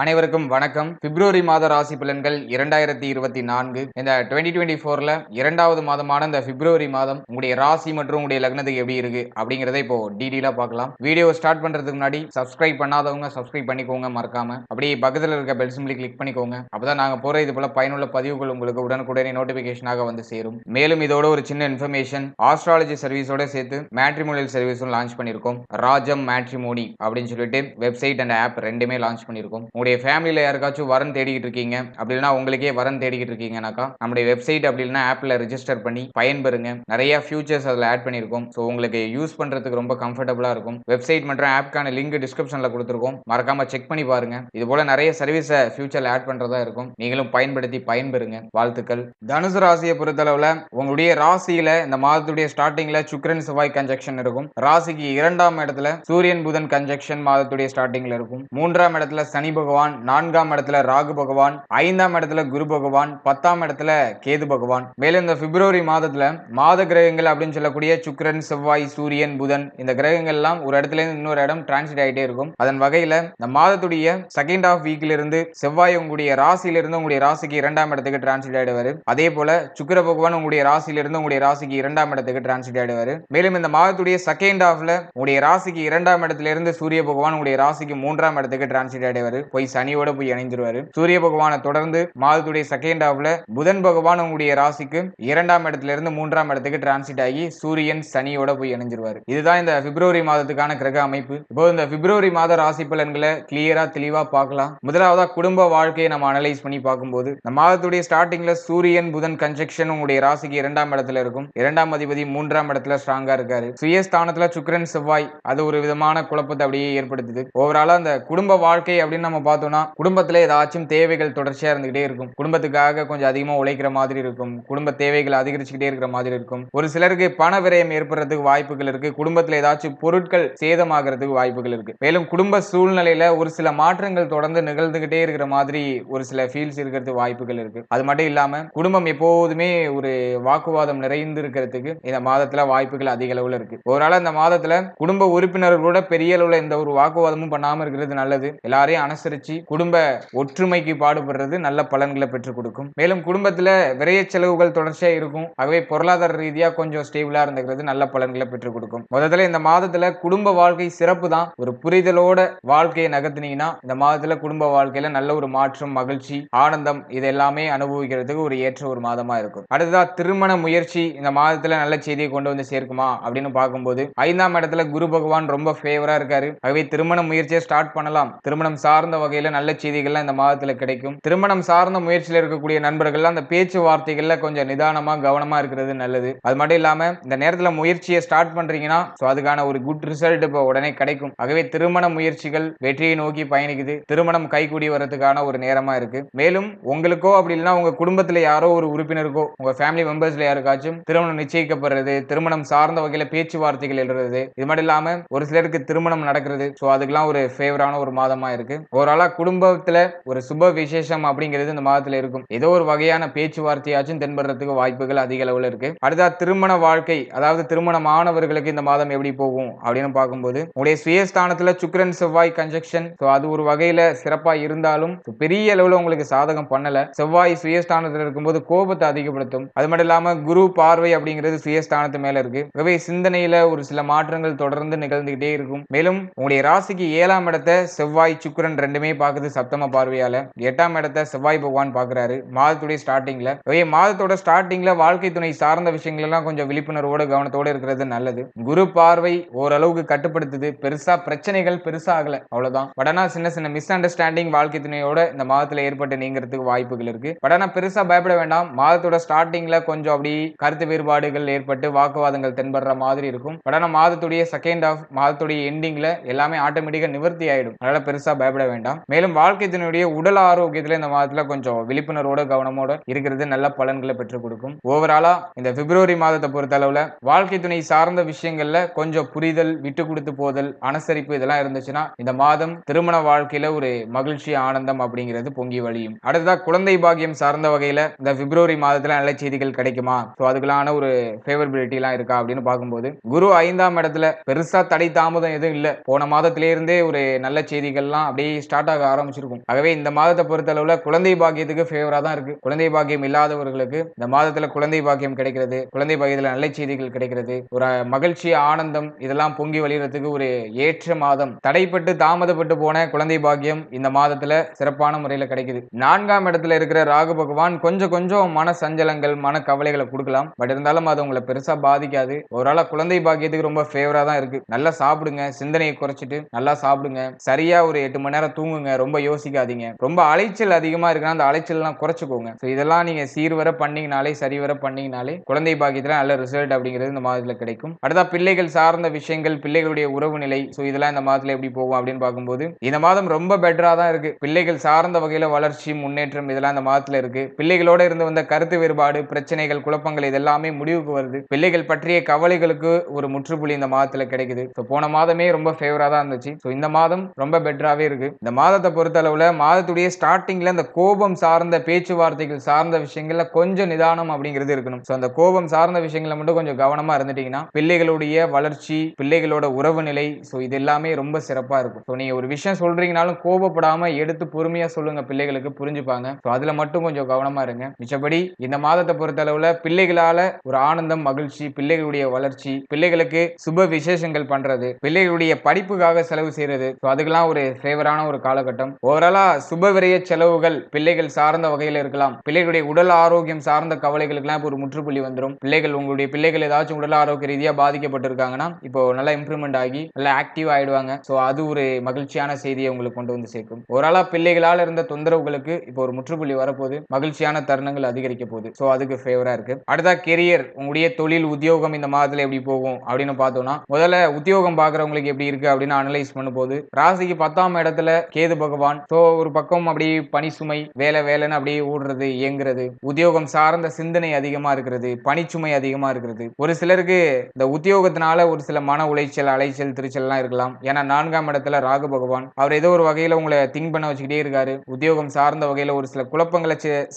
அனைவருக்கும் வணக்கம். பிப்ரவரி மாத ராசி பலன்கள் இரண்டாயிரத்தி இருபத்தி நான்கு. இந்த டுவெண்ட்டி டுவெண்ட்டி ஃபோர்ல இரண்டாவது மாதமான இந்த பிப்ரவரி மாதம் உங்களுடைய ராசி மற்றும் உங்களுடைய லக்னத்துக்கு எப்படி இருக்கு அப்படிங்கறத இப்போ டீடெயிலா பார்க்கலாம். வீடியோ ஸ்டார்ட் பண்றதுக்கு முன்னாடி சப்ஸ்கிரைப் பண்ணாதவங்க சப்ஸ்கிரைப் பண்ணிக்கோங்க மறக்காம. அப்படியே பக்கத்தில் இருக்க பெல் சிம்பிளி கிளிக் பண்ணிக்கோங்க. அப்பதான் நாங்க போற இது போல பயனுள்ள பதிவுகள் உங்களுக்கு உடனுக்குடனே நோட்டிபிகேஷனாக வந்து சேரும். மேலும் இதோட ஒரு சின்ன இன்ஃபர்மேஷன் ஆஸ்ட்ராலஜி சர்வீஸோட சேர்த்து மேட்ரிமோனியல் சர்வீஸும் லான்ச் பண்ணியிருக்கோம் ராஜம் மேட்ரிமோனி அப்படின்னு சொல்லிட்டு வெப்சைட் அண்ட் ஆப் ரெண்டுமே லான்ச் பண்ணியிருக்கோம் உங்களுடைய ஃபேமிலியில் யாருக்காச்சும் வரன் தேடிக்கிட்டு இருக்கீங்க அப்படி உங்களுக்கே வரன் தேடிக்கிட்டு இருக்கீங்கனாக்கா நம்முடைய வெப்சைட் அப்படி ஆப்பில் ரிஜிஸ்டர் பண்ணி பயன்பெறுங்க. நிறைய ஃபியூச்சர்ஸ் அதில் ஆட் பண்ணியிருக்கோம் ஸோ உங்களுக்கு யூஸ் பண்ணுறதுக்கு ரொம்ப கம்ஃபர்டபுளாக இருக்கும். வெப்சைட் மற்றும் ஆப்க்கான லிங்க் டிஸ்கிரிப்ஷனில் கொடுத்துருக்கோம். மறக்காம செக் பண்ணி பாருங்க. இது போல நிறைய சர்வீஸை ஃபியூச்சரில் ஆட் பண்ணுறதா இருக்கும். நீங்களும் பயன்படுத்தி பயன்பெறுங்க. வாழ்த்துக்கள். தனுசு ராசியை பொறுத்தளவில் உங்களுடைய ராசியில் இந்த மாதத்துடைய ஸ்டார்டிங்கில் சுக்ரன் செவ்வாய் கன்ஜெக்ஷன் இருக்கும். ராசிக்கு இரண்டாம் இடத்துல சூரியன் புதன் கன்ஜெக்ஷன் மாதத்துடைய ஸ்டார்டிங்கில் இருக்கும். மூன்றாம் இடத்துல சனி பகவான் நான்காம் இடத்துல ராகு பகவான் ஐந்தாம் இடத்துல குரு பகவான் பத்தாம் இடத்துல கேது பகவான். மேலும் இந்த பிப்ரவரி மாதத்துல மாத கிரகங்கள் அப்படின்னு சொல்லக்கூடிய சுக்கிரன் செவ்வாய் சூரியன் புதன் இந்த கிரகங்கள் எல்லாம் ஒரு இடத்துல இருந்து இன்னொரு இடம் டிரான்சிட் ஆகிட்டே இருக்கும். அதன் வகையில இந்த மாதத்துடைய செகண்ட் ஆஃப் வீக்ல இருந்து செவ்வாய் உங்களுடைய ராசியில இருந்து உங்களுடைய ராசிக்கு இரண்டாம் இடத்துக்கு டிரான்சிட் ஆயிடுவாரு. அதே போல சுக்கர பகவான் உங்களுடைய ராசியில இருந்து உங்களுடைய ராசிக்கு இரண்டாம் இடத்துக்கு டிரான்சிட் ஆயிடுவாரு. மேலும் இந்த மாதத்துடைய செகண்ட் ஹாஃப்ல உங்களுடைய ராசிக்கு இரண்டாம் இடத்துல இருந்து சூரிய பகவான் உங்களுடைய ராசிக்கு மூன்றாம் இடத்துக்கு டிரான்சிட் ஆயிடுவாரு. போய் சனியோட போய் இணைஞ்சிருவாரு சூரிய பகவானை தொடர்ந்து மாதத்துடைய செகண்ட் ஹாஃப்ல புதன் பகவான் உங்களுடைய ராசிக்கு இரண்டாம் இடத்துல இருந்து மூன்றாம் இடத்துக்கு டிரான்சிட் ஆகி சூரியன் சனியோட போய் இணைஞ்சிருவாரு. இதுதான் இந்த பிப்ரவரி மாதத்துக்கான கிரக அமைப்பு. இப்போ இந்த பிப்ரவரி மாத ராசி பலன்களை கிளியரா தெளிவா பார்க்கலாம். முதலாவதா குடும்ப வாழ்க்கையை நம்ம அனலைஸ் பண்ணி பார்க்கும்போது இந்த மாதத்துடைய ஸ்டார்டிங்ல சூரியன் புதன் கன்ஜெக்ஷன் உங்களுடைய ராசிக்கு இரண்டாம் இடத்துல இருக்கும். இரண்டாம் அதிபதி மூன்றாம் இடத்துல ஸ்ட்ராங்கா இருக்காரு. சுயஸ்தானத்துல சுக்கரன் செவ்வாய் அது ஒரு விதமான குழப்பத்தை அப்படியே ஏற்படுத்துது. ஓவராலா அந்த குடும்ப வாழ்க்கை அப்படின்னு நம்ம பார்த்தோம்னா குடும்பத்தில் ஏதாச்சும் தேவைகள் தொடர்ச்சியாக இருந்துகிட்டே இருக்கும். குடும்பத்துக்காக கொஞ்சம் அதிகமாக உழைக்கிற மாதிரி இருக்கும். குடும்ப தேவைகள் அதிகரிச்சுக்கிட்டே இருக்கிற மாதிரி இருக்கும். ஒரு சிலருக்கு பண விரயம் ஏற்படுறதுக்கு வாய்ப்புகள் இருக்கு. குடும்பத்தில் ஏதாச்சும் பொருட்கள் சேதமாகிறதுக்கு வாய்ப்புகள் இருக்கு. மேலும் குடும்ப சூழ்நிலையில ஒரு சில மாற்றங்கள் தொடர்ந்து நிகழ்ந்துகிட்டே இருக்கிற மாதிரி ஒரு சில ஃபீல்ஸ் இருக்கிறதுக்கு வாய்ப்புகள் இருக்கு. அது மட்டும் இல்லாம குடும்பம் எப்போதுமே ஒரு வாக்குவாதம் நிறைந்து இருக்கிறதுக்கு இந்த மாதத்துல வாய்ப்புகள் அதிக அளவுல இருக்கு. ஓரால இந்த மாதத்துல குடும்ப உறுப்பினர்களோட பெரிய அளவுல எந்த ஒரு வாக்குவாதமும் பண்ணாம இருக்கிறது நல்லது. எல்லாரையும் அனுசரிச்சு குடும்ப ஒற்றுமைக்கு பாடுபடுறது நல்ல பலன்களை பெற்றுக் கொடுக்கும். மேலும் குடும்பத்துல விரைய செலவுகள் தொடர்ச்சியா இருக்கும். ஆகவே பொருளாதார ரீதியா கொஞ்சம் ஸ்டேபிளா இருந்துக்கிறது நல்ல பலன்களை பெற்றுக் கொடுக்கும். முதல்ல இந்த மாதத்துல குடும்ப வாழ்க்கை சிறப்பு தான். ஒரு புரிதலோட வாழ்க்கையை நகர்த்தினீங்கன்னா இந்த மாதத்துல குடும்ப வாழ்க்கையில நல்ல ஒரு மாற்றம் மகிழ்ச்சி ஆனந்தம் இது எல்லாமே அனுபவிக்கிறதுக்கு ஒரு ஏற்ற ஒரு மாதமா இருக்கும். அடுத்ததா திருமண முயற்சி இந்த மாதத்துல நல்ல செய்தியை கொண்டு வந்து சேர்க்குமா அப்படின்னு பார்க்கும்போது ஐந்தாம் இடத்துல குரு பகவான் ரொம்ப ஃபேவரா இருக்காரு. ஆகவே திருமண முயற்சியை ஸ்டார்ட் பண்ணலாம். திருமணம் சார்ந்த வகையில் நல்ல செய்திகள்லாம் இந்த மாதத்தில் கிடைக்கும். திருமணம் சார்ந்த முயற்சியில் இருக்கக்கூடிய நண்பர்கள் அந்த பேச்சுவார்த்தைகளில் கொஞ்சம் நிதானமாக கவனமா இருக்கிறது நல்லது. அது மட்டும் இல்லாமல் இந்த நேரத்தில் முயற்சியை ஸ்டார்ட் பண்றீங்கன்னா ஸோ அதுக்கான ஒரு குட் ரிசல்ட் இப்போ உடனே கிடைக்கும். ஆகவே திருமண முயற்சிகள் வெற்றியை நோக்கி பயணிக்குது. திருமணம் கைகூடி வர்றதுக்கான ஒரு நேரமா இருக்கு. மேலும் உங்களுக்கோ அப்படி இல்லைன்னா உங்க குடும்பத்தில் யாரோ ஒரு உறுப்பினருக்கோ உங்க ஃபேமிலி மெம்பர்ஸ்ல யாருக்காச்சும் திருமணம் நிச்சயிக்கப்படுறது திருமணம் சார்ந்த வகையில் பேச்சுவார்த்தைகள் எழுறது இது மட்டும் இல்லாமல் ஒரு சிலருக்கு திருமணம் நடக்கிறது ஸோ அதுக்கெல்லாம் ஒரு ஃபேவரான ஒரு மாதமா இருக்கு. ஓவராலா குடும்பத்துல ஒரு சுப விசேஷம் அப்படிங்கிறது இந்த மாதத்துல இருக்கும். ஏதோ ஒரு வகையான பேச்சுவார்த்தையாச்சும் தென்படுறதுக்கு வாய்ப்புகள் அதிக அளவுல இருக்கு. அடுத்தா திருமண வாழ்க்கை அதாவது திருமணமானவர்களுக்கு இந்த மாதம் எப்படி போகும் அப்படின்னு பார்க்கும்போது உங்களுடைய சுயஸ்தானத்துல சுக்கரன் செவ்வாய் கன்ஜெக்ஷன் ஸோ அது ஒரு வகையில சிறப்பா இருந்தாலும் பெரிய அளவுல உங்களுக்கு சாதகம் பண்ணல. செவ்வாய் சுயஸ்தானத்துல இருக்கும்போது கோபத்தை அதிகப்படுத்தும். அது மட்டும் இல்லாம குரு பார்வை அப்படிங்கிறது சுயஸ்தானத்து மேல இருக்கு. ஆகவே சிந்தனையில ஒரு சில மாற்றங்கள் தொடர்ந்து நிகழ்ந்துகிட்டே இருக்கும். மேலும் உங்களுடைய ராசிக்கு ஏழாம் இடத்தை செவ்வாய் சுக்கிரன் ரெண்டுமே பார்க்குது சப்தம பார்வையால. எட்டாம் இடத்த செவ்வாய் பகவான் பார்க்கறாரு. மாதத்துடைய ஸ்டார்டிங்ல ஆகவே மாதத்தோட ஸ்டார்டிங்ல வாழ்க்கை துணை சார்ந்த விஷயங்கள் எல்லாம் கொஞ்சம் விழிப்புணர்வோட கவனத்தோட இருக்கிறது நல்லது. குரு பார்வை ஓரளவுக்கு கட்டுப்படுத்துது. பெருசா பிரச்சனைகள் பெருசா ஆகல. அவ்வளவுதான். பட் ஆனா சின்ன சின்ன மிஸ் அண்டர்ஸ்டாண்டிங் வாழ்க்கை துணையோட இந்த மாதத்துல ஏற்பட்டு நீங்கிறதுக்கு வாய்ப்புகள் இருக்கு. பட் ஆனா பெருசா பயப்பட வேண்டாம். மாதத்தோட ஸ்டார்டிங்ல கொஞ்சம் அப்படி கருத்து வேறுபாடுகள் ஏற்பட்டு வாக்குவாதங்கள் தென்படுற மாதிரி இருக்கும். பட் ஆனா மாதத்துடைய செகண்ட் ஆஃப் மாதத்துடைய எண்டிங்ல எல்லாமே ஆட்டோமேட்டிக்கா நிவர்த்தி ஆயிடும். அதனால பெருசா பயப்பட வேண்டாம். மேலும் வாழ்க்கை துணையுடைய உடல் ஆரோக்கியத்துல இந்த மாதத்துல கொஞ்சம் விழிப்புணர்வோட கவனமோட இருக்கிறது நல்ல பலன்களை பெற்றுக் கொடுக்கும். ஓவராலா இந்த பிப்ரவரி மாதத்தை பொறுத்த அளவுல வாழ்க்கை துணை சார்ந்த விஷயங்கள்ல கொஞ்சம் புரிதல் விட்டு கொடுத்து போதல் அனுசரிப்பு இதெல்லாம் இருந்துச்சுன்னா இந்த மாதம் திருமண வாழ்க்கையில ஒரு மகிழ்ச்சி ஆனந்தம் அப்படிங்கிறது பொங்கி வழியும். அடுத்ததா குழந்தை பாக்கியம் சார்ந்த வகையில இந்த பிப்ரவரி மாதத்துல நல்ல செய்திகள் கிடைக்குமா? ஸோ அதுக்குள்ளான ஒரு ஃபேவரபிலிட்டி எல்லாம் இருக்கா அப்படின்னு பார்க்கும்போது குரு ஐந்தாம் இடத்துல பெருசா தடை தாமதம் எதுவும் இல்லை. போன மாதத்திலே இருந்தே ஒரு நல்ல செய்திகள்லாம் அப்படியே ஸ்டார்ட் ஸ்டார்ட் ஆக ஆரம்பிச்சிருக்கும். ஆகவே இந்த மாதத்தை பொறுத்தளவுல குழந்தை பாக்கியத்துக்கு ஃபேவரா தான் இருக்கு. குழந்தை பாக்கியம் இல்லாதவர்களுக்கு இந்த மாதத்துல குழந்தை பாக்கியம் கிடைக்கிறது குழந்தை பாக்கியத்துல நல்ல செய்திகள் கிடைக்கிறது ஒரு மகிழ்ச்சி ஆனந்தம் இதெல்லாம் பொங்கி வழிகிறதுக்கு ஒரு ஏற்ற மாதம். தடைப்பட்டு தாமதப்பட்டு போன குழந்தை பாக்கியம் இந்த மாதத்துல சிறப்பான முறையில கிடைக்குது. நான்காம் இடத்துல இருக்கிற ராகு பகவான் கொஞ்சம் கொஞ்சம் மன சஞ்சலங்கள் மன கவலைகளை கொடுக்கலாம். பட் இருந்தாலும் அது உங்களை பெருசா பாதிக்காது. ஒரு குழந்தை பாக்கியத்துக்கு ரொம்ப ஃபேவரா தான் இருக்கு. நல்லா சாப்பிடுங்க சிந்தனையை குறைச்சிட்டு நல்லா சாப்பிடுங்க. சரியா ஒரு எட்டு மணி நேரம் தூங்குங்க ரொம்ப யோசிக்காதீங்க. ரொம்ப அலைச்சல் அதிகமா இருக்குன்னா அந்த அலைச்சல்லாம் குறைச்சிக்கோங்க. ஸோ இதெல்லாம் நீங்க சீர்வர பண்ணீங்கனாலே சரிவர பண்ணீங்கனாலே குழந்தை பாக்கியத்துல நல்ல ரிசல்ட் அப்படிங்கிறது இந்த மாதத்துல கிடைக்கும். அடுத்தா பிள்ளைகள் சார்ந்த விஷயங்கள் பிள்ளைகளுடைய உறவு நிலை. ஸோ இதெல்லாம் இந்த மாதத்துல எப்படி போகும் அப்படின்னு பார்க்கும்போது இந்த மாதம் ரொம்ப பெட்டரா தான் இருக்கு. பிள்ளைகள் சார்ந்த வகையில வளர்ச்சி முன்னேற்றம் இதெல்லாம் இந்த மாதத்துல இருக்கு. பிள்ளைகளோட இருந்து வந்த கருத்து வேறுபாடு பிரச்சனைகள் குழப்பங்கள் இதெல்லாமே முடிவுக்கு வருது. பிள்ளைகள் பற்றிய கவலைகளுக்கு ஒரு முற்றுப்புள்ளி இந்த மாதத்துல கிடைக்குது. ஸோ போன மாதமே ரொம்ப ஃபேவரா தான் இருந்துச்சு. ஸோ இந்த மாதம் ரொம்ப பெட்டராகவே இருக்கு. இந்த மாதத்தை பொறுத்த மாதத்துடைய ஸ்டார்டிங்கில் அந்த கோபம் சார்ந்த பேச்சுவார்த்தைகள் சார்ந்த விஷயங்களில் கொஞ்சம் நிதானம் அப்படிங்கிறது இருக்கணும். ஸோ அந்த கோபம் சார்ந்த விஷயங்களை மட்டும் கொஞ்சம் கவனமாக இருந்துட்டீங்கன்னா பிள்ளைகளுடைய வளர்ச்சி பிள்ளைகளோட உறவு நிலை ஸோ இது எல்லாமே ரொம்ப சிறப்பாக இருக்கும். ஸோ நீங்கள் ஒரு விஷயம் சொல்கிறீங்கனாலும் கோபப்படாமல் எடுத்து பொறுமையாக சொல்லுங்கள் பிள்ளைகளுக்கு புரிஞ்சுப்பாங்க. ஸோ அதில் மட்டும் கொஞ்சம் கவனமாக இருங்க. மிச்சபடி இந்த மாதத்தை பொறுத்த பிள்ளைகளால் ஒரு ஆனந்தம் மகிழ்ச்சி பிள்ளைகளுடைய வளர்ச்சி பிள்ளைகளுக்கு சுப விசேஷங்கள் பண்ணுறது பிள்ளைகளுடைய படிப்புக்காக செலவு செய்கிறது ஸோ அதுக்கெல்லாம் ஒரு ஃபேவரான ஒரு காலகட்டம். ஓவராலா சுப செலவுகள் பிள்ளைகள் சார்ந்த வகையில் இருக்கலாம். பிள்ளைகளுடைய உடல் ஆரோக்கியம் சார்ந்த கவலைகளுக்கெல்லாம் இப்போ ஒரு முற்றுப்புள்ளி வந்துடும் பிள்ளைகள் உங்களுடைய பிள்ளைகள் ஏதாச்சும் உடல் ஆரோக்கிய ரீதியாக பாதிக்கப்பட்டிருக்காங்கன்னா இப்போ நல்லா இம்ப்ரூவ்மெண்ட் ஆகி நல்லா ஆக்டிவ் ஆயிடுவாங்க. ஸோ அது ஒரு மகிழ்ச்சியான செய்தியை உங்களுக்கு கொண்டு வந்து சேர்க்கும். ஓவராலா பிள்ளைகளால் இருந்த தொந்தரவுகளுக்கு இப்போ ஒரு முற்றுப்புள்ளி வரப்போகுது. மகிழ்ச்சியான தருணங்கள் அதிகரிக்க போகுது. ஸோ அதுக்கு ஃபேவரா இருக்கு. அடுத்தா கெரியர் உங்களுடைய தொழில் உத்தியோகம் இந்த மாதத்துல எப்படி போகும் அப்படின்னு பார்த்தோம்னா முதல்ல உத்தியோகம் பார்க்குறவங்களுக்கு எப்படி இருக்கு அப்படின்னு அனலைஸ் பண்ணும்போது ராசிக்கு பத்தாம் இடத்துல கேது பகவான் ஸோ ஒரு பக்கம் அப்படி பனி சுமை வேலை வேலைன்னு அப்படியே ஓடுறது இயங்குறது. உத்தியோகம் சார்ந்த சிந்தனை அதிகமா இருக்கிறது பனிச்சுமை அதிகமா இருக்கிறது. ஒரு சிலருக்கு இந்த உத்தியோகத்தினால ஒரு சில மன உளைச்சல் அலைச்சல் திருச்சல்லாம் இருக்கலாம். ஏன்னா நான்காம் இடத்துல ராகு பகவான் அவர் ஏதோ ஒரு வகையில உங்களை திங்க் பண்ண வச்சுக்கிட்டே இருக்காரு. உத்தியோகம் சார்ந்த வகையில ஒரு சில குழப்பங்களை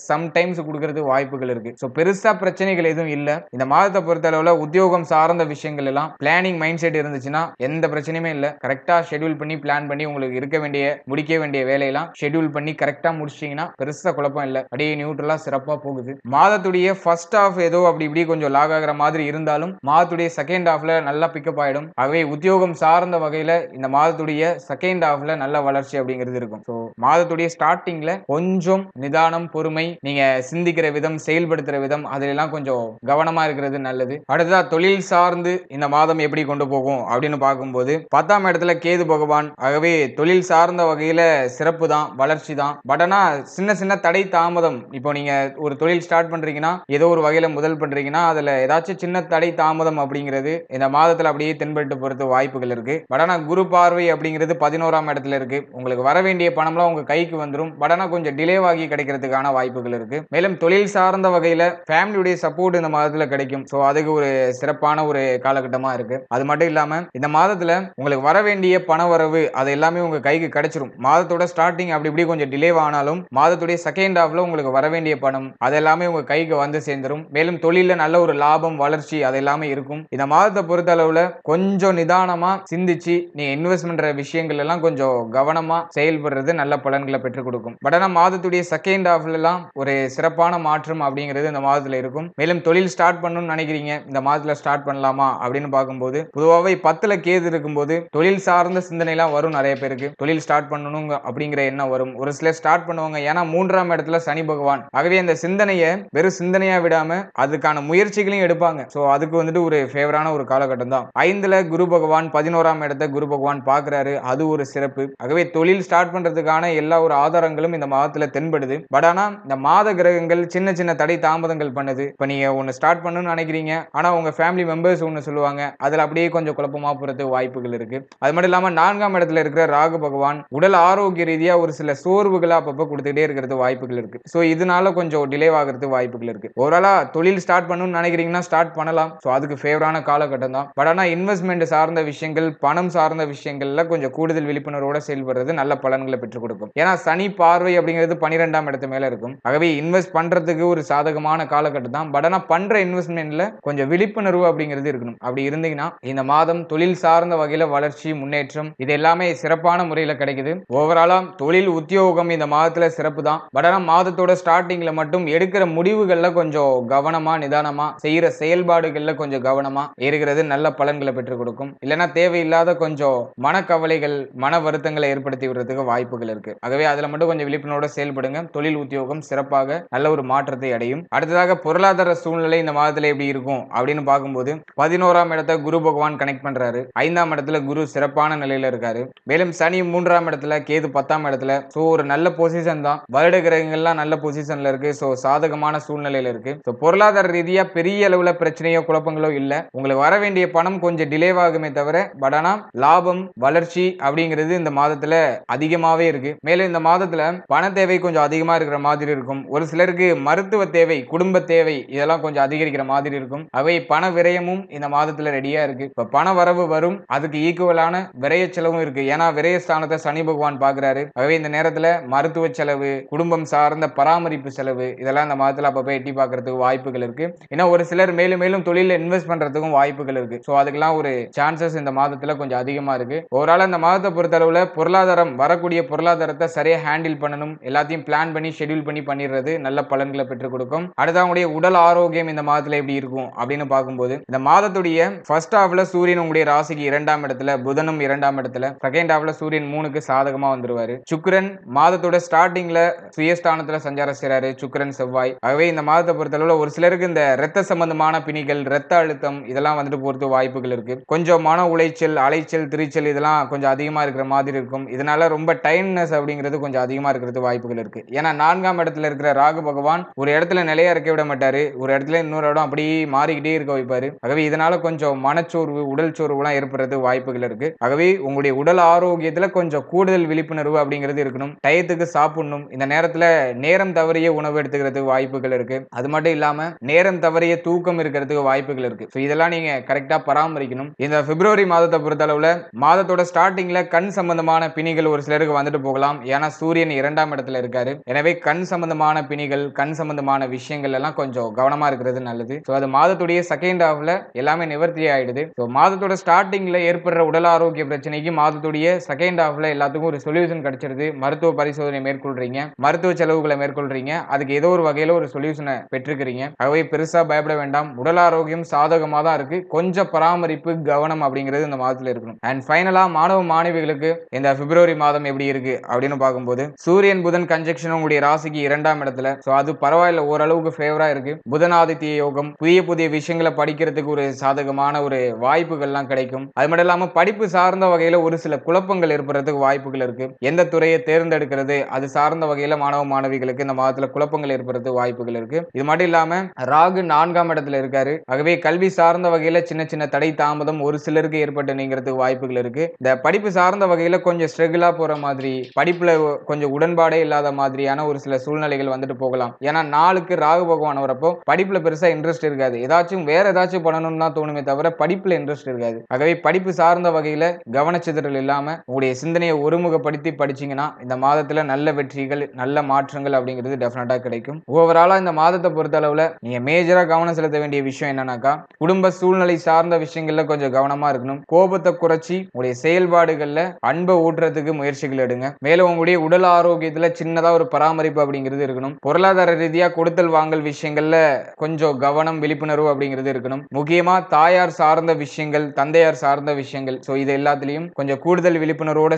சம்டைம்ஸ் கொடுக்கறது வாய்ப்புகள் இருக்கு. ஸோ பெருசா பிரச்சனைகள் எதுவும் இல்லை. இந்த மாதத்தை பொறுத்த அளவுல உத்தியோகம் சார்ந்த விஷயங்கள் எல்லாம் பிளானிங் மைண்ட் செட் இருந்துச்சுன்னா எந்த பிரச்சனையுமே இல்லை. கரெக்டா ஷெட்யூல் பண்ணி பிளான் பண்ணி உங்களுக்கு இருக்க வேண்டிய முடிக்க வேண்டிய வேலையெல்லாம் ஷெட்யூல் பண்ணி கரெக்டாக முடிச்சிட்டீங்கன்னா பெருசாக குழப்பம் இல்லை. அப்படியே நியூட்ரலாக சிறப்பாக போகுது. மாதத்துடைய ஃபர்ஸ்ட் ஆஃப் ஏதோ அப்படி இப்படி கொஞ்சம் லாக் ஆகிற மாதிரி இருந்தாலும் மாதத்துடைய செகண்ட் ஆஃப்ல நல்லா பிக்கப் ஆகிடும் ஆகவே உத்தியோகம் சார்ந்த வகையில் இந்த மாதத்துடைய செகண்ட் ஆஃபில் நல்ல வளர்ச்சி அப்படிங்கிறது இருக்கும். ஸோ மாதத்துடைய ஸ்டார்டிங்ல கொஞ்சம் நிதானம் பொறுமை நீங்க சிந்திக்கிற விதம் செயல்படுத்துற விதம் அதிலெல்லாம் கொஞ்சம் கவனமா இருக்கிறது நல்லது. அடுத்ததா தொழில் சார்ந்து இந்த மாதம் எப்படி கொண்டு போகும் அப்படின்னு பார்க்கும்போது பத்தாம் இடத்துல கேது பகவான். ஆகவே தொழில் சார்ந்த வகையில் சிறப்பு தான் வளர்ச்சி தான். பட் ஆனால் சின்ன சின்ன தடை தாமதம். இப்போ நீங்கள் ஒரு தொழில் ஸ்டார்ட் பண்ணுறீங்கன்னா ஏதோ ஒரு வகையில் முதல் பண்றீங்கன்னா அதில் ஏதாச்சும் சின்ன தடை தாமதம் அப்படிங்கிறது இந்த மாதத்தில் அப்படியே தென்பட்டு போகிறது வாய்ப்புகள் இருக்கு. பட் ஆனால் குரு பார்வை அப்படிங்கிறது பதினோராம் இடத்துல இருக்கு. உங்களுக்கு வர வேண்டிய பணம்லாம் உங்கள் கைக்கு வந்துடும் பட் ஆனால் கொஞ்சம் டிலே ஆகி கிடைக்கிறதுக்கான வாய்ப்புகள் இருக்கு. மேலும் தொழில் சார்ந்த வகையில் ஃபேமிலியுடைய சப்போர்ட் இந்த மாதத்தில் கிடைக்கும். ஸோ அதுக்கு ஒரு சிறப்பான ஒரு காலகட்டமா இருக்கு. அது மட்டும் இல்லாமல் இந்த மாதத்தில் உங்களுக்கு வர வேண்டிய பண வரவு அது எல்லாமே உங்க கைக்கு கிடைச்சிரும். மாதத்தோட ஸ்டார்டிங் அப்படி இப்படி கொஞ்சம் டிலே ஆனாலும் மாதத்துடைய செகண்ட் ஹாஃப்ல உங்களுக்கு வர வேண்டிய பணம் அதெல்லாமே உங்க கைக்கு வந்து சேர்ந்துரும். மேலும் தொழில நல்ல ஒரு லாபம் வளர்ச்சி அது எல்லாமே இருக்கும். இந்த மாதத்தை பொறுத்த அளவுல கொஞ்சம் நிதானமா சிந்திச்சு நீ இன்வெஸ்ட் பண்ற விஷயங்கள் எல்லாம் கொஞ்சம் கவனமா செயல்படுறது நல்ல பலன்களை பெற்றுக் கொடுக்கும். பட் ஆனா மாதத்துடைய செகண்ட் ஹாஃப்ல எல்லாம் ஒரு சிறப்பான மாற்றம் அப்படிங்கிறது இந்த மாதத்துல இருக்கும். மேலும் தொழில் ஸ்டார்ட் பண்ணணும்னு நினைக்கிறீங்க இந்த மாதத்துல ஸ்டார்ட் பண்ணலாமா அப்படின்னு பார்க்கும்போது பொதுவாகவே பத்துல கேது இருக்கும்போது தொழில் சார்ந்த சிந்தனை எல்லாம் வரும் நிறைய பேருக்கு. தொழில் ஸ்டார்ட் பண்ணணுங்க அப்படிங்கிற எண்ணம் வரும். ஒரு சிலர் ஸ்டார்ட் பண்ணுவாங்க. ஏன்னா மூன்றாம் இடத்துல சனி பகவான். ஆகவே அந்த சிந்தனையை வெறும் சிந்தனையா விடாம அதுக்கான முயற்சிகளையும் எடுப்பாங்க. ஸோ அதுக்கு வந்துட்டு ஒரு ஃபேவரான ஒரு காலகட்டம் தான். ஐந்துல குரு பகவான் பதினோராம் இடத்த குரு பகவான் பாக்குறாரு அது ஒரு சிறப்பு. ஆகவே தொழில் ஸ்டார்ட் பண்றதுக்கான எல்லா ஒரு ஆதாரங்களும் இந்த மாதத்துல தென்படுது. பட் ஆனா இந்த மாத கிரகங்கள் சின்ன சின்ன தடை தாமதங்கள் பண்ணுது. இப்போ நீங்க ஒன்னு ஸ்டார்ட் பண்ணணும்னு நினைக்கிறீங்க. ஆனா உங்க ஃபேமிலி மெம்பர்ஸ் ஒன்று சொல்லுவாங்க. அதுல அப்படியே கொஞ்சம் குழப்பமா போறது வாய்ப்புகள் இருக்கு. அது மட்டும் இல்லாம நான்காம் இடத்துல இருக்கிற ராகு பகவான் உடல் ஆரோக்கிய ரீதியா ஒரு சில சோர்வுகளை அப்பப்ப கொடுத்துக்கிட்டே இருக்கிறது வாய்ப்புகள் இருக்கு. ஸோ இதனால கொஞ்சம் டிலே ஆகிறது வாய்ப்புகள் இருக்கு. ஓவராலா தொழில் ஸ்டார்ட் பண்ணணும்னு நினைக்கிறீங்கன்னா ஸ்டார்ட் பண்ணலாம். ஸோ அதுக்கு ஃபேவரான காலகட்டம் தான். பட் ஆனால் இன்வெஸ்ட்மெண்ட் சார்ந்த விஷயங்கள் பணம் சார்ந்த விஷயங்கள்ல கொஞ்சம் கூடுதல் விழிப்புணர்வோட செயல்படுறது நல்ல பலன்களை பெற்றுக் கொடுக்கும். ஏன்னா சனி பார்வை அப்படிங்கிறது பன்னிரெண்டாம் இடத்து மேல இருக்கும். ஆகவே இன்வெஸ்ட் பண்றதுக்கு ஒரு சாதகமான காலகட்டம் தான். பட் ஆனால் பண்ற இன்வெஸ்ட்மெண்ட்ல கொஞ்சம் விழிப்புணர்வு அப்படிங்கிறது இருக்கணும். அப்படி இருந்தீங்கன்னா இந்த மாதம் தொழில் சார்ந்த வகையில வளர்ச்சி முன்னேற்றம் இது எல்லாமே சிறப்பான முறையில் கிடைக்குது. ஓவராலா தொழில் உத்தியோகம் இந்த மாதத்துல சிறப்பு தான் பட் ஆனா மாதத்தோட ஸ்டார்டிங்ல மட்டும் எடுக்கிற முடிவுகள்ல கொஞ்சம் கவனமா நிதானமா செய்யற செயல்பாடுகள்ல கொஞ்சம் கவனமா இருக்கிறது நல்ல பலன்களை பெற்றுக் கொடுக்கும். இல்லைன்னா தேவையில்லாத கொஞ்சம் மனக்கவலைகள் மன வருத்தங்களை ஏற்படுத்தி விடுறதுக்கு வாய்ப்புகள் இருக்கு. ஆகவே அதுல மட்டும் கொஞ்சம் விழிப்புணர்வோட செயல்படுங்க. தொழில் உத்தியோகம் சிறப்பாக நல்ல ஒரு மாற்றத்தை அடையும். அடுத்ததாக பொருளாதார சூழ்நிலை இந்த மாதத்துல எப்படி இருக்கும் அப்படின்னு பார்க்கும்போது பதினோராம் இடத்தை குரு பகவான் கனெக்ட் பண்றாரு. ஐந்தாம் இடத்துல குரு சிறப்பான நிலையில இருக்காரு. மேலும் சனி மூன்றாம் இடத்துல கேது பத்தாம் இடத்துல. சோ ஒரு நல்ல பொசிஷன் தான். வருட கிரகங்கள்லாம் நல்ல பொசிஷன்ல இருக்கு. ஸோ சாதகமான சூழ்நிலையில இருக்கு. ஸோ பொருளாதார ரீதியா பெரிய அளவுல பிரச்சனையோ குழப்பங்களோ இல்ல. உங்களுக்கு வர வேண்டிய பணம் கொஞ்சம் டிலேவாகுமே தவிர பட் ஆனா லாபம் வளர்ச்சி அப்படிங்கிறது இந்த மாதத்துல அதிகமாவே இருக்கு. மேலும் இந்த மாதத்துல பண தேவை கொஞ்சம் அதிகமா இருக்கிற மாதிரி இருக்கும். ஒரு சிலருக்கு மருத்துவ தேவை குடும்ப தேவை இதெல்லாம் கொஞ்சம் அதிகரிக்கிற மாதிரி இருக்கும். அவை பண விரயமும் இந்த மாதத்துல ரெடியா இருக்கு. இப்ப பண வரவு வரும். அதுக்கு ஈக்குவலான விரய செலவும் இருக்கு. ஏன்னா விரயஸ்தானத்தை சனி பகவான் பாக்குறாரு ஆகவே இந்த நேரத்துல மருத்துவ செலவு குடும்பம் சார்ந்த பராமரிப்பு செலவு இதெல்லாம் இந்த மாதத்துல அப்பப்போ எட்டி பார்க்கறதுக்கு வாய்ப்புகள் இருக்கு. ஏன்னா ஒரு சிலர் மேலும் மேலும் தொழில இன்வெஸ்ட் பண்றதுக்கும் வாய்ப்புகள் இருக்கு. ஸோ அதுக்கெல்லாம் ஒரு சான்சஸ் இந்த மாதத்துல கொஞ்சம் அதிகமா இருக்கு. ஓவரால் இந்த மாதத்தை பொறுத்தளவில் பொருளாதாரம் வரக்கூடிய பொருளாதாரத்தை சரியா ஹேண்டில் பண்ணணும். எல்லாத்தையும் பிளான் பண்ணி ஷெட்யூல் பண்ணி பண்ணிடுறது நல்ல பலன்களை பெற்றுக் கொடுக்கும். அடுத்து அவங்களுடைய உடல் ஆரோக்கியம் இந்த மாதத்துல எப்படி இருக்கும் அப்படின்னு பார்க்கும்போது இந்த மாதத்துடைய ஃபர்ஸ்ட் ஹாஃப்ல சூரியன் உங்களுடைய ராசிக்கு இரண்டாம் இடத்துல புதனும் இரண்டாம் இடத்துல. செகண்ட் ஹாஃப்ல சூரியன் மூணுக்கு சாதகமா வந்துருவாரு. சுக்கரன் மாதத்தோட ஸ்டார்டிங்ல சுயஸ்தானத்துல சஞ்சாரம் செய்றாரு. சுக்கரன் செவ்வாய். ஆகவே இந்த மாதத்தை பொறுத்தளவுல ஒரு சிலருக்கு இந்த ரத்த சம்பந்தமான பிணிகள் ரத்த அழுத்தம் இதெல்லாம் வந்துட்டு பொறுத்து வாய்ப்புகள் இருக்கு. கொஞ்சம் மன உளைச்சல் அலைச்சல் திரிச்சல் இதெல்லாம் கொஞ்சம் அதிகமா இருக்கிற மாதிரி இருக்கும். இதனால ரொம்ப டைம்னஸ் அப்படிங்கிறது கொஞ்சம் அதிகமா இருக்கிறது வாய்ப்புகள் இருக்கு. ஏன்னா நான்காம் இடத்துல இருக்கிற ராகு பகவான் ஒரு இடத்துல நிலையா இருக்க விட மாட்டாரு. ஒரு இடத்துல இன்னொரு இடம் அப்படியே மாறிக்கிட்டே இருக்க வைப்பாரு. ஆகவே இதனால கொஞ்சம் மனச்சோர்வு உடல் சோர்வுலாம் ஏற்படுறது வாய்ப்புகள் இருக்கு. ஆகவே உங்களுடைய உடல் ஆரோக்கியத்துல கொஞ்சம் கூடுதல் விழிப்புணர்வு அப்படிங்கிறது இருக்கணும். டயத்துக்கு சாப்பிடணும். இந்த நேரத்துல நேரம் தவறிய உணவு எடுத்துக்கிறதுக்கு வாய்ப்புகள் இருக்கு. அது மட்டும் இல்லாம நேரம் தவறிய தூக்கம் இருக்கிறதுக்கு வாய்ப்புகள் இருக்கு. ஸோ இதெல்லாம் நீங்க கரெக்டா பராமரிக்கணும். இந்த பிப்ரவரி மாதத்தை பொறுத்தளவுல மாதத்தோட ஸ்டார்டிங்ல கண் சம்பந்தமான பிணிகள் ஒரு சிலருக்கு வந்துட்டு போகலாம். ஏன்னா சூரியன் இரண்டாம் இடத்துல இருக்காரு. எனவே கண் சம்பந்தமான பிணிகள் கண் சம்பந்தமான விஷயங்கள் எல்லாம் கொஞ்சம் கவனமா இருக்கிறது நல்லது. ஸோ அது மாதத்துடைய செகண்ட் ஹாஃப்ல எல்லாமே நிவர்த்தி ஆயிடுது ஸோ மாதத்தோட ஸ்டார்டிங்ல ஏற்படுற உடல் ஆரோக்கிய பிரச்சனைக்கு மாதத்துடைய செகண்ட் ஹாஃப்ல எல்லாத்துக்கும் ஒரு சொல்யூஷன் கிடைச்சிருது. மருத்துவ பரிசோதனை மேற்கொள்றீங்க. மருத்துவ செலவுகளை மேற்கொள்றீங்க. அதுக்கு ஏதோ ஒரு வகையில ஒரு சொல்யூஷனை பெற்றுக்கிறீங்க ஆகவே பெருசா பயப்பட வேண்டாம். உடல் ஆரோக்கியம் சாதகமா தான் இருக்கு. கொஞ்சம் பராமரிப்பு கவனம் அப்படிங்கிறது இந்த மாதத்துல இருக்கணும். அண்ட் ஃபைனலா மாணவ மாணவிகளுக்கு இந்த பிப்ரவரி மாதம் எப்படி இருக்கு அப்படின்னு பார்க்கும்போது சூரியன் புதன் கன்ஜெக்ஷன் உங்களுடைய ராசிக்கு இரண்டாம் இடத்துல. ஸோ அது பரவாயில்ல. ஓரளவுக்கு ஃபேவரா இருக்கு. புதனாதித்ய யோகம் புதிய புதிய விஷயங்களை படிக்கிறதுக்கு ஒரு சாதகமான ஒரு வாய்ப்புகள்லாம் கிடைக்கும். அது மட்டும் இல்லாம படிப்பு சார்ந்த வகையில ஒரு சில குழப்பங்கள் ஏற்படுறதுக்கு வாய்ப்புகள் இருக்கு. எந்த துறையை தேர்ந்தெடுக்கிறது அது சார்ந்த வகையில மாணவ மாணவிகளுக்கு இந்த மாதத்துல குழப்பங்கள் ஏற்படுறது வாய்ப்புகள் இருக்கு. இது மட்டும் இல்லாம ராகு நான்காம் இடத்துல இருக்காரு. ஆகவே கல்வி சார்ந்த வகையில சின்ன சின்ன தடை தாமதம் ஒரு சிலருக்கு ஏற்பட்டு நீங்கிறதுக்கு வாய்ப்புகள் இருக்கு. இந்த படிப்பு சார்ந்த வகையில கொஞ்சம் ஸ்ட்ரகிளா போற மாதிரி படிப்புல கொஞ்சம் உடன்பாடே இல்லாத மாதிரியான ஒரு சில சூழ்நிலைகள் வந்துட்டு போகலாம். ஏன்னா நாளுக்கு ராகு பகவான் வரப்போ படிப்புல பெருசா இன்ட்ரெஸ்ட் இருக்காது. ஏதாச்சும் வேற ஏதாச்சும் பண்ணணும்னு தான் தோணுமே தவிர படிப்புல இன்ட்ரெஸ்ட் இருக்காது. ஆகவே படிப்பு சார்ந்த வகையில கவனச்சிதறல் இல்லாம உங்களுடைய சிந்தனையை ஒரு ஒருமுகப்படுத்தி படிச்சீங்கன்னா இந்த மாதத்துல நல்ல வெற்றிகள் நல்ல மாற்றங்கள் அப்படிங்கிறது டெஃபினட்டா கிடைக்கும். ஓவராலா இந்த மாதத்தை பொறுத்தளவுல நீங்க மேஜரா கவனம் செலுத்த வேண்டிய விஷயம் என்னன்னாக்கா குடும்ப சூழ்நிலை சார்ந்த விஷயங்கள்ல கொஞ்சம் கவனமா இருக்கணும். கோபத்தை குறைச்சி உங்களுடைய செயல்பாடுகள்ல அன்பை ஊட்டுறதுக்கு முயற்சிகள் எடுங்க. மேலும் உங்களுடைய உடல் ஆரோக்கியத்துல சின்னதா ஒரு பராமரிப்பு அப்படிங்கிறது இருக்கணும். பொருளாதார ரீதியா கொடுத்தல் வாங்கல் விஷயங்கள்ல கொஞ்சம் கவனம் விழிப்புணர்வு அப்படிங்கிறது இருக்கணும். முக்கியமா தாயார் சார்ந்த விஷயங்கள் தந்தையார் சார்ந்த விஷயங்கள். ஸோ இது எல்லாத்துலயும் கொஞ்சம் கூடுதல் விழிப்புணர்வோட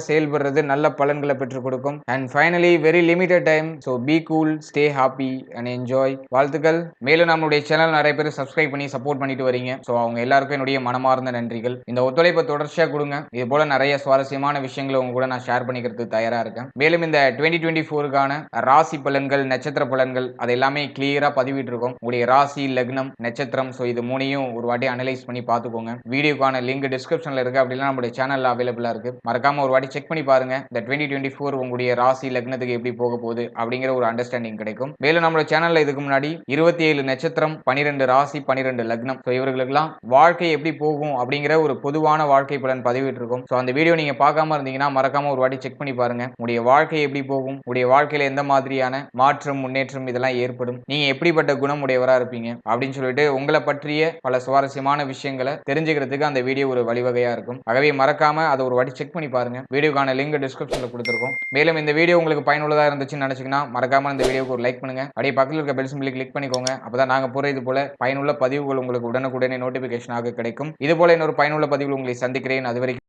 பண்ணுறது நல்ல பலன்களை பெற்றுக் கொடுக்கும். And finally very limited time so be cool stay happy and enjoy வாழ்த்துக்கள். மேலும் நம்மளுடைய சேனல் நிறைய பேர் சப்ஸ்கிரைப் பண்ணி சப்போர்ட் பண்ணிட்டு வரீங்க. ஸோ அவங்க எல்லாருக்கும் என்னுடைய மனமார்ந்த நன்றிகள். இந்த ஒத்துழைப்பை தொடர்ச்சியாக கொடுங்க. இது போல நிறைய சுவாரஸ்யமான விஷயங்களை உங்க கூட நான் ஷேர் பண்ணிக்கிறதுக்கு தயாராக இருக்கேன். மேலும் இந்த டுவெண்ட்டி டுவெண்ட்டி ஃபோருக்கான ராசி பலன்கள் நட்சத்திர பலன்கள் அது எல்லாமே கிளியராக பதிவிட்டு இருக்கோம் உங்களுடைய ராசி லக்னம் நட்சத்திரம் ஸோ இது மூணையும் ஒரு வாட்டி அனலைஸ் பண்ணி பார்த்துக்கோங்க. வீடியோக்கான லிங்க் டிஸ்கிரிப்ஷனில் இருக்குது அப்படின்னா நம்மளுடைய சேனலில் அவைலபிளாக இருக்குது மறக்காமல் ஒரு வாட்டி செக் பண்ணி பாருங்க. இந்த டுவெண்ட்டி டுவெண்ட்டி ஃபோர் உங்களுடைய ராசி லக்னத்துக்கு எப்படி போக போகுது அப்படிங்கிற ஒரு அண்டர்ஸ்டாண்டிங் கிடைக்கும். மேலும் நம்மளோட சேனல்ல இதுக்கு முன்னாடி இருபத்தி ஏழு நட்சத்திரம் பனிரெண்டு ராசி பனிரெண்டு லக்னம். ஸோ இவர்களுக்கெல்லாம் வாழ்க்கை எப்படி போகும் அப்படிங்கிற ஒரு பொதுவான வாழ்க்கை பலன் பதிவிட்டு இருக்கும் ஸோ அந்த வீடியோ நீங்க பார்க்காம இருந்தீங்கன்னா மறக்காம ஒரு வாட்டி செக் பண்ணி பாருங்க. உடைய வாழ்க்கை எப்படி போகும்? உடைய வாழ்க்கையில எந்த மாதிரியான மாற்றம் முன்னேற்றம் இதெல்லாம் ஏற்படும்? நீங்க எப்படிப்பட்ட குணம் உடையவரா இருப்பீங்க? அப்படின்னு சொல்லிட்டு உங்களை பற்றிய பல சுவாரஸ்யமான விஷயங்களை தெரிஞ்சுக்கிறதுக்கு அந்த வீடியோ ஒரு வழிவகையா இருக்கும். ஆகவே மறக்காம அதை ஒரு வாட்டி செக் பண்ணி பாருங்க. வீடியோக்கான லிங்க் லிங்க் டிஸ்கிரிப்ஷனில் கொடுத்துருக்கோம். மேலும் இந்த வீடியோ உங்களுக்கு பயனுள்ளதாக இருந்துச்சுன்னு நினச்சிங்கன்னா மறக்காம இந்த வீடியோக்கு ஒரு லைக் பண்ணுங்க. அப்படியே பக்கத்தில் இருக்க பெல் சிம்பிளி கிளிக் பண்ணிக்கோங்க. அப்பதான் நாங்கள் போகிற இது போல பயனுள்ள பதிவுகள் உங்களுக்கு உடனுக்குடனே நோட்டிஃபிகேஷனாக கிடைக்கும். இது போல இன்னொரு பயனுள்ள பதிவுகள் உங்களை சந்திக்கிறேன். அது வரைக்கும்